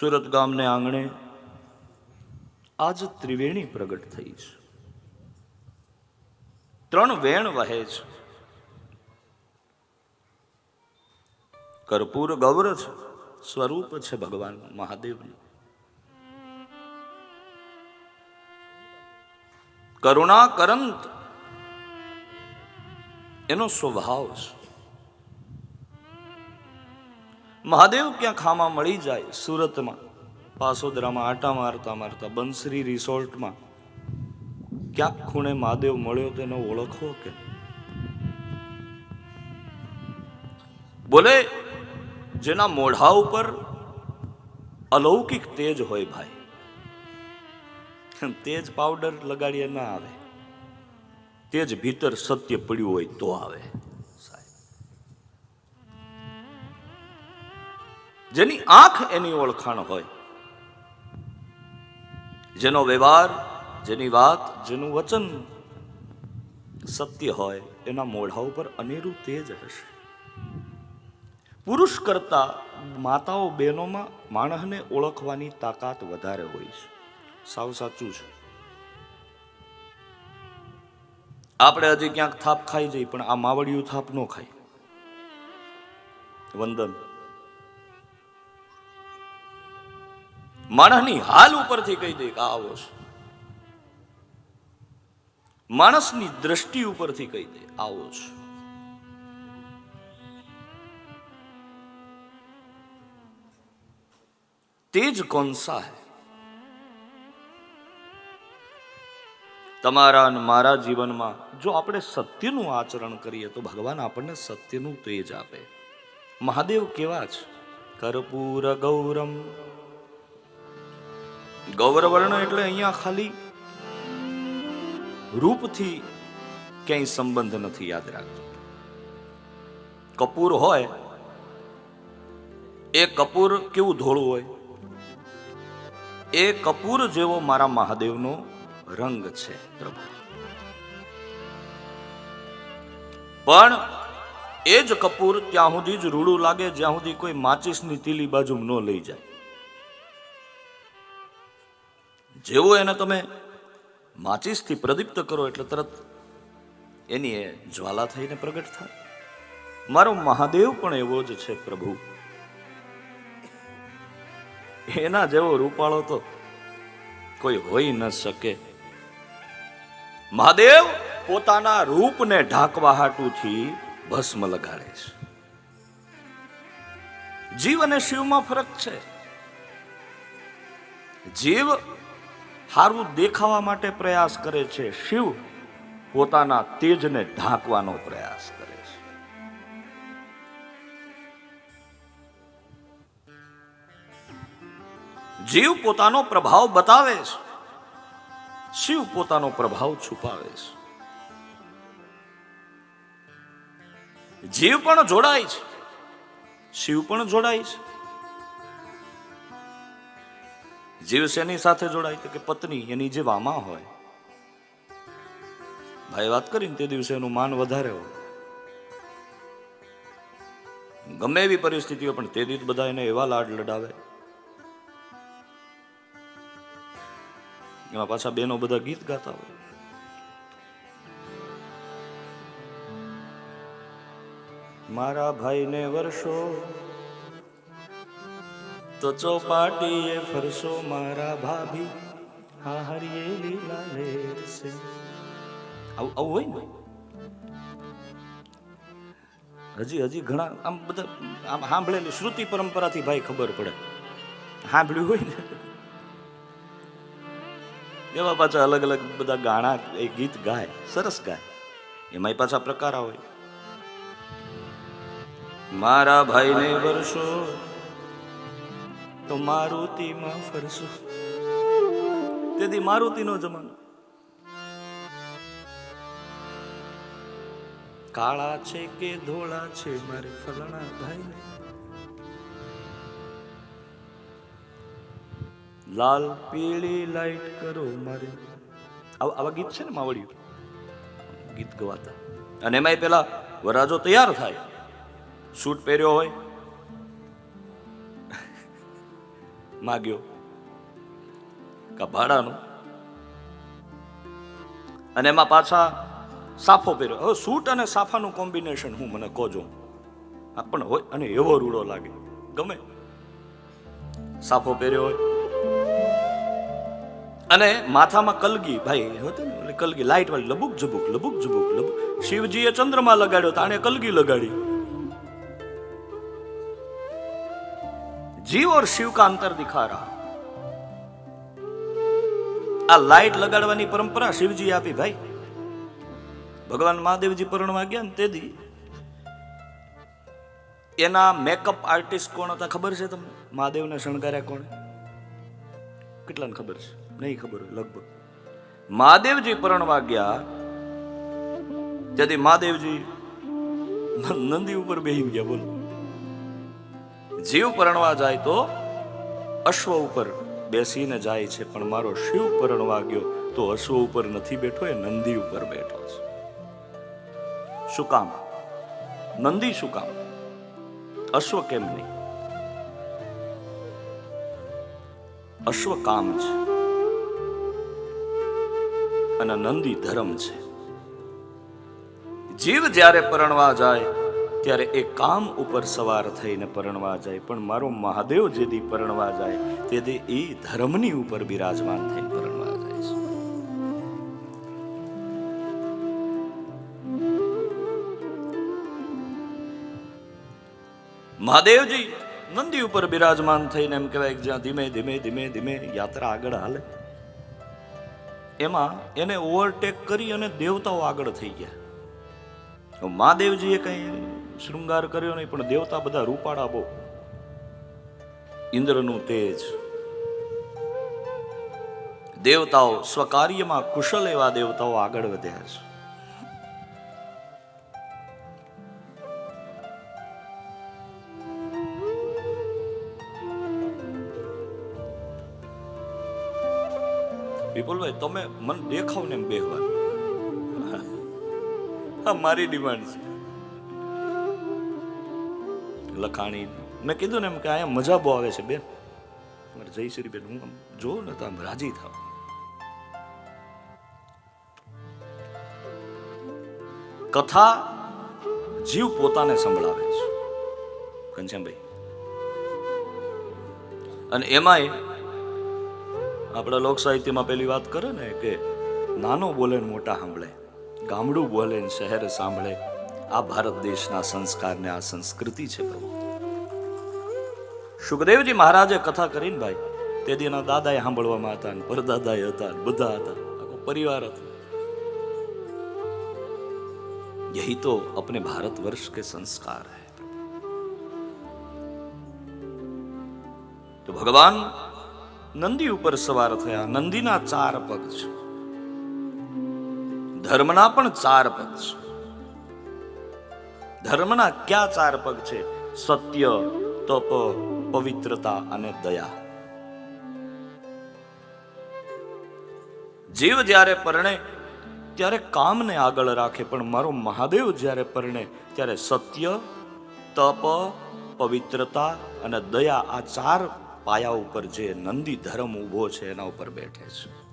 સુરત ગામને આંગણે આજ ત્રિવેણી પ્રગટ થઈ છે. ત્રણ વેણ વહે છે. કર્પૂર ગૌર છે, સ્વરૂપ છે ભગવાન મહાદેવનું. કરુણા કરંત એનો સ્વભાવ છે. મહાદેવ ક્યાં ખામાં મળી જાય સુરતમાં? પાસોદરામાં આટા મારતા મારતા બંસરી રિસોર્ટમાં. ક્યાંક ખૂણે મહાદેવ મળ્યો તેનો ઓળખો કે? બોલે, જેના મોઢા ઉપર અલૌકિક તેજ હોય ભાઈ. તેજ પાવડર લગાડીએ ના આવે. તેજ ભીતર સત્ય પડ્યું હોય તો આવે. જેની આંખ એની ઓળખાણ હોય. જેનો વ્યવહાર, જેની વાત, જેનું વચન સત્ય હોય, એના મોઢા ઉપર અનેરું તેજ હશે. પુરુષ કરતા માતાઓ બહેનોમાં માણસને ઓળખવાની તાકાત વધારે હોય છે. સાવ સાચું છે. આપણે હજી ક્યાંક થાપ ખાઈ જઈએ, પણ આ માવડિયું થાપ ન ખાય. વંદન. માણસની હાલ ઉપરથી કહી દે કે આવો છે માણસની દ્રષ્ટિ ઉપરથી કહી દે આવો છે તેજ કોનસા હે. તમારા અને મારા જીવનમાં જો આપણે સત્યનું આચરણ કરીએ તો ભગવાન આપણને સત્યનું તેજ આપે. મહાદેવ કેવા છે? કર્પૂર ગૌરમ ગૌરવર્ણ એટલે અહીંયા ખાલી રૂપથી ક્યાંય સંબંધ નથી યાદ રાખજો કપૂર હોય, એ કપૂર કેવું ધોળું હોય? એ કપૂર જેવો મારા મહાદેવનો રંગ છે પ્રભુ. પણ એ જ કપૂર ત્યાં સુધી જ રૂડું લાગે જ્યાં સુધી કોઈ માચિસની તીલી બાજુ ન લઈ જાય. જેવો એને તમે માચિસથી પ્રદીપ્ત કરો એટલે તરત એની એ જ્વાલા થઈને પ્રગટ થાય. મારો મહાદેવ પણ એવો જ છે પ્રભુ. એના જેવો રૂપાળો તો કોઈ હોઈ ન શકે. મહાદેવ પોતાના રૂપને ઢાંકવા હાટુથી ભસ્મ લગાડે છે. જીવ અને શિવમાં ફરક છે. જીવ સારું દેખાવા માટે પ્રયાસ કરે છે. શિવ પોતાના તેજને ઢાંકવાનો પ્રયાસ કરે છે. જીવ પોતાનો પ્રભાવ બતાવે છે. શિવ પોતાનો પ્રભાવ છુપાવે છે. જીવ પણ જોડાય છે. શિવ પણ જોડાય છે. જીવ શેની સાથે જોડાય કે પત્ની એની જે વામા હોય? ભાઈ, વાત કરીને તે દિવસે એનું માન વધારે હોય. ગમે એવી પરિસ્થિતિઓ, પણ તે દિવસ બધા એને એવા લાડ લડાવે. એમાં પાછા બેનો બધા ગીત ગાતા હોય. મારા ભાઈને વર્ષો તો ચોપાટીએ ફરશો મારા ભાભી. હા હરિયે લીલા લેરસે. આવું આવું હોય ને? હજી હજી ઘણા આમ બધા આમ સાંભળેલી શ્રુતિ પરંપરાથી ભાઈ ખબર પડે. સાંભળ્યું હોય ને? એવા પાછા અલગ અલગ બધા ગાણા એ ગીત ગાય. સરસ ગાય. એમાંય પાછા પ્રકાર હોય. મારા ભાઈને વર્ષો તો મારુતિમાં ફરશો. તેથી મારુતિનો જમાનો. કાળા છે કે ધોળા છે મારે ફલણા ભાઈ લાલ પીળી લાઈટ કરો મારે. આવા ગીત છે ને માવડિયું ગીત ગવાતા. અને એમાંય પેલા વરાજો તૈયાર થાય. સૂટ પહેર્યો હોય માગ્યો. કા ભાડાનું અને એમાં પાછા સાફો પહેર્યો. હવે સૂટ અને સાફાનું કોમ્બિનેશન હું મને કોજો. પણ હોય, અને એવો રૂડો લાગે. ગમે. સાફો પહેર્યો હોય. અને માથામાં કલગી, ભાઈ કલગી લાઈટ વાળી લબુક જબુક લબુક જબુક લબુક. શિવજીએ ચંદ્રમાં લગાડ્યો, તાણે કલગી લગાડી. જીવ और शिव का अंतर दिखा रहा આ લાઈટ લગાડવાની પરંપરા શિવજી આપી ભાઈ ભગવાન મહાદેવજી પરણવા ગયા ને તેથી એના મેકઅપ આર્ટિસ્ટ કોણ હતા ખબર છે તમને મહાદેવને શણગાર્યા કોણ કેટલાને ખબર છે નહીં ખબર હોય લગભગ મહાદેવજી પરણવા ગયા તેથી મહાદેવજી નંદી ઉપર બેહીને ગયા બોલો જીવ પરણવા જાય તો અશ્વ ઉપર બેસીને જાય છે, પણ મારો શિવ પરણવા ગયો તો અશ્વ ઉપર નથી બેઠો, એ નંદી ઉપર બેઠો છે. શું કામ? નંદી શું કામ? અશ્વ કેમ નહીં? અશ્વ કામ છે. અને નંદી ધર્મ છે. જીવ જ્યારે પરણવા જાય ત્યારે એ કામ ઉપર સવાર થઈને પરણવા જાય. પણ મારો મહાદેવ જે દી પરણવા જાય તે દી એ ધર્મની ઉપર બિરાજમાન થઈને પરણવા જાય છે. મહાદેવજી, નંદી ઉપર બિરાજમાન થઈને એમ કહેવાય કે જ્યાં ધીમે ધીમે ધીમે ધીમે યાત્રા આગળ હાલે. એમાં એને ઓવરટેક કરી અને દેવતાઓ આગળ થઈ ગયા. મહાદેવજીએ કઈ શૃંગાર કર્યો નહીં, પણ દેવતા બધા રૂપાળા બહુ. ઇન્દ્રનું તેજ. દેવતાઓ સ્વકાર્યમાં કુશલ એવા દેવતાઓ આગળ વધ્યા છે. વિપુલભાઈ, તમે મને દેખાવ ને એમ બેહવાનું હા, મારી ડિમાન્ડ છે. લખાણી. મેં કીધું ને એમ કે અહીંયા મજા બહુ આવે છે બેન. મારે જયશ્રી બેન, હું જોઉં ને તો આમ રાજી થાવ. કથા જીવ પોતાને સંભળાવે છે. ઘનશ્યામભાઈ. અને એમાંય આપણા લોક સાહિત્યમાં પેલી વાત કરે ને કે, નાનો બોલે ને મોટા સાંભળે, ગામડું બોલે ને શહેર સાંભળે. આ ભારત દેશના સંસ્કારને આ સંસ્કૃતિ છે પ્રભુ સુખદેવજી મહારાજે કથા કરીને ભાઈ તે દીના દાદાએ સાંભળવામાં હતા ને પરદાદાએ હતા ને બધા હતા આખો પરિવાર હતો यही तो अपने भारतवर्ष के संस्कार है તો ભગવાન નંદી ઉપર સવાર થયા નંદીના ચાર પગ છે ધર્મના પણ ચાર પગ છે ધર્મના ક્યાં ચાર પગ છે? સત્ય, તપ, પવિત્રતા અને દયા. જીવ જ્યારે પરણે, ત્યારે કામને આગળ રાખે, પણ મારો મહાદેવ જ્યારે પરણે, ત્યારે સત્ય, તપ, પવિત્રતા અને દયા આ ચાર પાયા ઉપર જે નંદી ધર્મ ઊભો છે, એના ઉપર બેઠે છે.